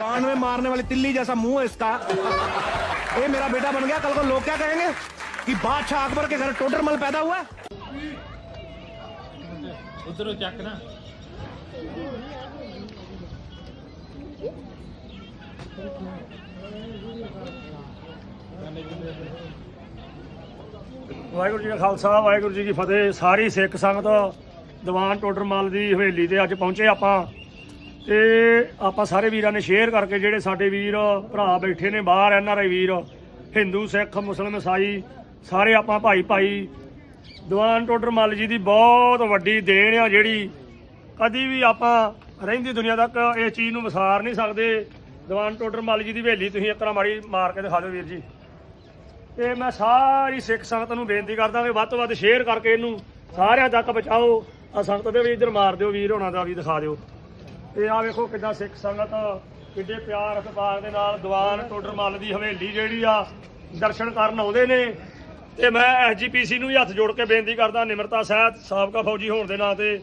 कान में मारने वाली तिल्ली जैसा मुंह है इसका ये मेरा बेटा बन गया कल को लोग क्या कहेंगे कि बादशाह अकबर के घर टोटर मल पैदा हुआ है ਉਧਰੋਂ ਚੱਕ ਨਾ ਵਾਹਿਗੁਰੂ ਜੀ ਕਾ ਖਾਲਸਾ ਵਾਹਿਗੁਰੂ ਜੀ ਕੀ ਫਤਿਹ ਸਾਰੀ ਸਿੱਖ ਸੰਗਤ ਦੀਵਾਨ ਟੋਡਰਮਲ ਦੀ ਹਵੇਲੀ ਤੇ ਅੱਜ ਪਹੁੰਚੇ ਆਪਾਂ ਤੇ ਆਪਾਂ ਸਾਰੇ ਵੀਰਾਂ ਨੇ ਸ਼ੇਅਰ ਕਰਕੇ ਜਿਹੜੇ ਸਾਡੇ ਵੀਰ, ਭਰਾ ਬੈਠੇ ਨੇ ਬਾਹਰ, ਐਨ ਆਰ ਆਈ ਵੀਰ, ਹਿੰਦੂ, ਸਿੱਖ, ਮੁਸਲਮ, ਈਸਾਈ, ਸਾਰੇ ਆਪਾਂ ਭਾਈ ਭਾਈ, ਦੀਵਾਨ ਟੋਡਰਮਲ ਜੀ ਦੀ ਬਹੁਤ ਵੱਡੀ ਦੇਣ ਆ ਜਿਹੜੀ ਕਦੀ ਵੀ ਆਪਾਂ ਰਹਿੰਦੀ ਦੁਨੀਆ ਤੱਕ ਇਸ ਚੀਜ਼ ਨੂੰ ਵਿਸਾਰ ਨਹੀਂ ਸਕਦੇ। ਦੀਵਾਨ ਟੋਡਰਮਲ ਜੀ ਦੀ ਹਵੇਲੀ ਤੁਸੀਂ ਇੱਕ ਤਰ੍ਹਾਂ ਮਾੜੀ ਮਾਰ ਕੇ ਦਿਖਾ ਦਿਓ ਵੀਰ ਜੀ। ਤੇ ਮੈਂ ਸਾਰੀ ਸਿੱਖ ਸੰਗਤ ਨੂੰ ਬੇਨਤੀ ਕਰਦਾ ਕਿ ਵੱਧ ਤੋਂ ਵੱਧ ਸ਼ੇਅਰ ਕਰਕੇ ਇਹਨੂੰ ਸਾਰਿਆਂ ਤੱਕ ਪਹੁੰਚਾਓ। ਆ ਸੰਗਤ ਦੇ ਵੀ ਇੱਧਰ ਮਾਰ ਦਿਓ ਵੀਰ ਹੋਣਾ ਦਾ ਵੀ ਦਿਖਾ ਦਿਓ। ਤੇ ਆ ਵੇਖੋ ਕਿੱਦਾਂ ਸਿੱਖ ਸੰਗਤ ਕਿੱਡੇ ਪਿਆਰ ਇਤਫਾਕ ਦੇ ਨਾਲ ਦੀਵਾਨ ਟੋਡਰ ਮੱਲ ਦੀ ਹਵੇਲੀ ਜਿਹੜੀ ਆ ਦਰਸ਼ਨ ਕਰਨ ਆਉਂਦੇ ਨੇ। ਤੇ ਮੈਂ ਐਸਜੀਪੀਸੀ ਨੂੰ ਵੀ ਹੱਥ ਜੋੜ ਕੇ ਬੇਨਤੀ ਕਰਦਾ, ਨਿਮਰਤਾ ਸਹਿਤ ਸਾਬਕਾ ਫੌਜੀ ਹੋਣ ਦੇ ਨਾਂ ਤੇ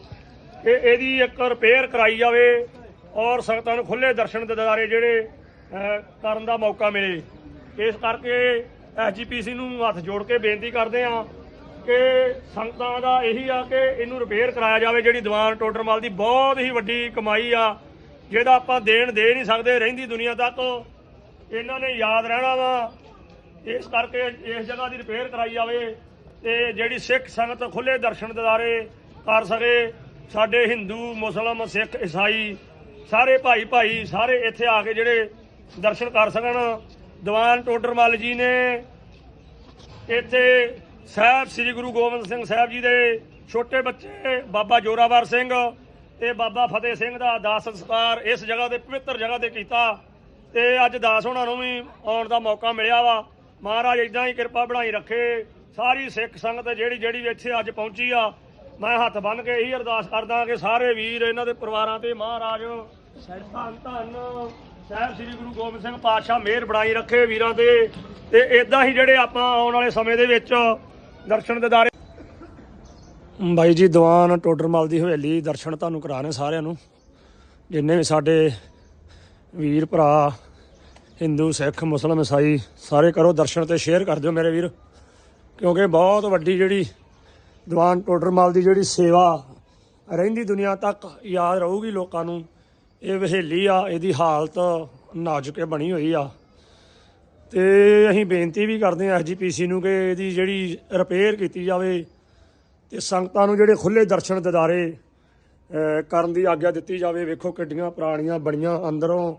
ਕਿ ਇਹਦੀ ਇੱਕ ਰਿਪੇਅਰ ਕਰਾਈ ਜਾਵੇ ਔਰ ਸੰਗਤਾਂ ਨੂੰ ਖੁੱਲੇ ਦਰਸ਼ਨ ਦਿਦਾਰੇ ਜਿਹੜੇ ਕਰਨ ਦਾ ਮੌਕਾ ਮਿਲੇ। ਇਸ ਕਰਕੇ ਐਸਜੀਪੀਸੀ ਨੂੰ ਹੱਥ ਜੋੜ ਕੇ ਬੇਨਤੀ ਕਰਦੇ ਆ ਕਿ ਸੰਗਤਾਂ ਦਾ ਇਹੀ ਆ ਕਿ ਇਹਨੂੰ ਰਿਪੇਅਰ ਕਰਾਇਆ ਜਾਵੇ, ਜਿਹੜੀ ਦੀਵਾਨ ਟੋਡਰਮਲ ਦੀ ਬਹੁਤ ਹੀ ਵੱਡੀ ਕਮਾਈ ਆ, ਜਿਹਦਾ ਆਪਾਂ ਦੇਣ ਦੇ ਨਹੀਂ ਸਕਦੇ, ਰਹਿੰਦੀ ਦੁਨੀਆ ਤੱਕ। ਇਹਨਾਂ ਨੇ ਯਾਦ ਰਹਿਣਾ ਵਾ, ਇਸ ਕਰਕੇ ਇਸ ਜਗ੍ਹਾ ਦੀ ਰਿਪੇਅਰ ਕਰਾਈ ਜਾਵੇ ਤੇ ਜਿਹੜੀ ਸਿੱਖ ਸੰਗਤ ਖੁੱਲੇ ਦਰਸ਼ਨ ਦਿਦਾਰੇ ਕਰ ਸਕੇ। ਸਾਡੇ ਹਿੰਦੂ, ਮੁਸਲਮ, ਸਿੱਖ, ਈਸਾਈ, ਸਾਰੇ ਭਾਈ ਭਾਈ ਸਾਰੇ ਇੱਥੇ ਆ ਕੇ ਜਿਹੜੇ ਦਰਸ਼ਨ ਕਰ ਸਕਣ। ਦੀਵਾਨ ਟੋਡਰਮਲ ਜੀ ਨੇ ਇੱਥੇ ਸਾਹਿਬ, ਸ੍ਰੀ ਗੁਰੂ ਗੋਬਿੰਦ ਸਿੰਘ ਸਾਹਿਬ ਜੀ ਦੇ ਛੋਟੇ ਬੱਚੇ ਬਾਬਾ ਜੋਰਾਵਰ ਸਿੰਘ ਤੇ ਬਾਬਾ ਫਤਿਹ ਸਿੰਘ ਦਾ ਦਾਸ ਸੰਸਕਾਰ ਇਸ ਜਗ੍ਹਾ ਤੇ ਪਵਿੱਤਰ ਜਗ੍ਹਾ ਤੇ ਕੀਤਾ ਤੇ ਅੱਜ ਦਾਸ ਉਹਨਾਂ ਨੂੰ ਵੀ ਆਉਣ ਦਾ ਮੌਕਾ ਮਿਲਿਆ ਵਾ। ਮਹਾਰਾਜ ਇਦਾਂ ਹੀ ਕਿਰਪਾ ਬਣਾਈ ਰੱਖੇ। ਸਾਰੀ ਸਿੱਖ ਸੰਗਤ ਜਿਹੜੀ ਜਿਹੜੀ ਇੱਥੇ ਅੱਜ ਪਹੁੰਚੀ ਆ, ਮੈਂ ਹੱਥ ਬੰਨ ਕੇ ਇਹੀ ਅਰਦਾਸ ਕਰਦਾ ਕਿ ਸਾਰੇ ਵੀਰ ਇਹਨਾਂ ਦੇ ਪਰਿਵਾਰਾਂ ਤੇ ਮਹਾਰਾਜ ਧੰਨ ਧੰਨ। ਸਾਹਿਬ, ਸ੍ਰੀ ਗੁਰੂ ਗੋਬਿੰਦ ਸਿੰਘ ਪਾਤਸ਼ਾਹ ਮਿਹਰ ਬਣਾਈ ਰੱਖੇ ਵੀਰਾਂ ਤੇ। ਤੇ ਇਦਾਂ ਹੀ ਜਿਹੜੇ ਆਪਾਂ ਆਉਣ ਵਾਲੇ ਸਮੇਂ ਦੇ ਵਿੱਚ ਦਰਸ਼ਨ ਦਿਦਾਰੇ ਬਾਈ ਜੀ, ਦੀਵਾਨ ਟੋਡਰਮਲ ਦੀ ਹਵੇਲੀ ਦਰਸ਼ਨ ਤੁਹਾਨੂੰ ਕਰਾ ਰਹੇ ਸਾਰਿਆਂ ਨੂੰ। ਜਿੰਨੇ ਵੀ ਸਾਡੇ ਵੀਰ, ਭਰਾ, ਹਿੰਦੂ, ਸਿੱਖ, ਮੁਸਲਮ, ਈਸਾਈ, ਸਾਰੇ ਕਰੋ ਦਰਸ਼ਨ ਤੇ ਸ਼ੇਅਰ ਕਰ ਦਿਓ ਮੇਰੇ ਵੀਰ। ਕਿਉਂਕਿ ਬਹੁਤ ਵੱਡੀ ਜਿਹੜੀ ਦੀਵਾਨ ਟੋਡਰਮਲ ਦੀ ਜਿਹੜੀ ਸੇਵਾ ਰਹਿੰਦੀ ਦੁਨੀਆ ਤੱਕ ਯਾਦ ਰਹੂਗੀ ਲੋਕਾਂ ਨੂੰ, ਇਹ ਵਹੇਲੀ ਆ, ਇਹਦੀ ਹਾਲਤ ਨਾਜ਼ੁਕ ਬਣੀ ਹੋਈ ਆ। ਤੇ ਅਸੀਂ ਬੇਨਤੀ ਵੀ ਕਰਦੇ ਹਾਂ ਐਸਜੀਪੀਸੀ ਨੂੰ ਕਿ ਇਹਦੀ ਜਿਹੜੀ ਰਿਪੇਅਰ ਕੀਤੀ ਜਾਵੇ ਤੇ ਸੰਗਤਾਂ ਨੂੰ ਜਿਹੜੇ ਖੁੱਲੇ ਦਰਸ਼ਨ ਦਿਦਾਰੇ ਕਰਨ ਦੀ ਆਗਿਆ ਦਿੱਤੀ ਜਾਵੇ। ਵੇਖੋ ਕਿੱਡੀਆਂ ਪੁਰਾਣੀਆਂ ਬਣੀਆਂ ਅੰਦਰੋਂ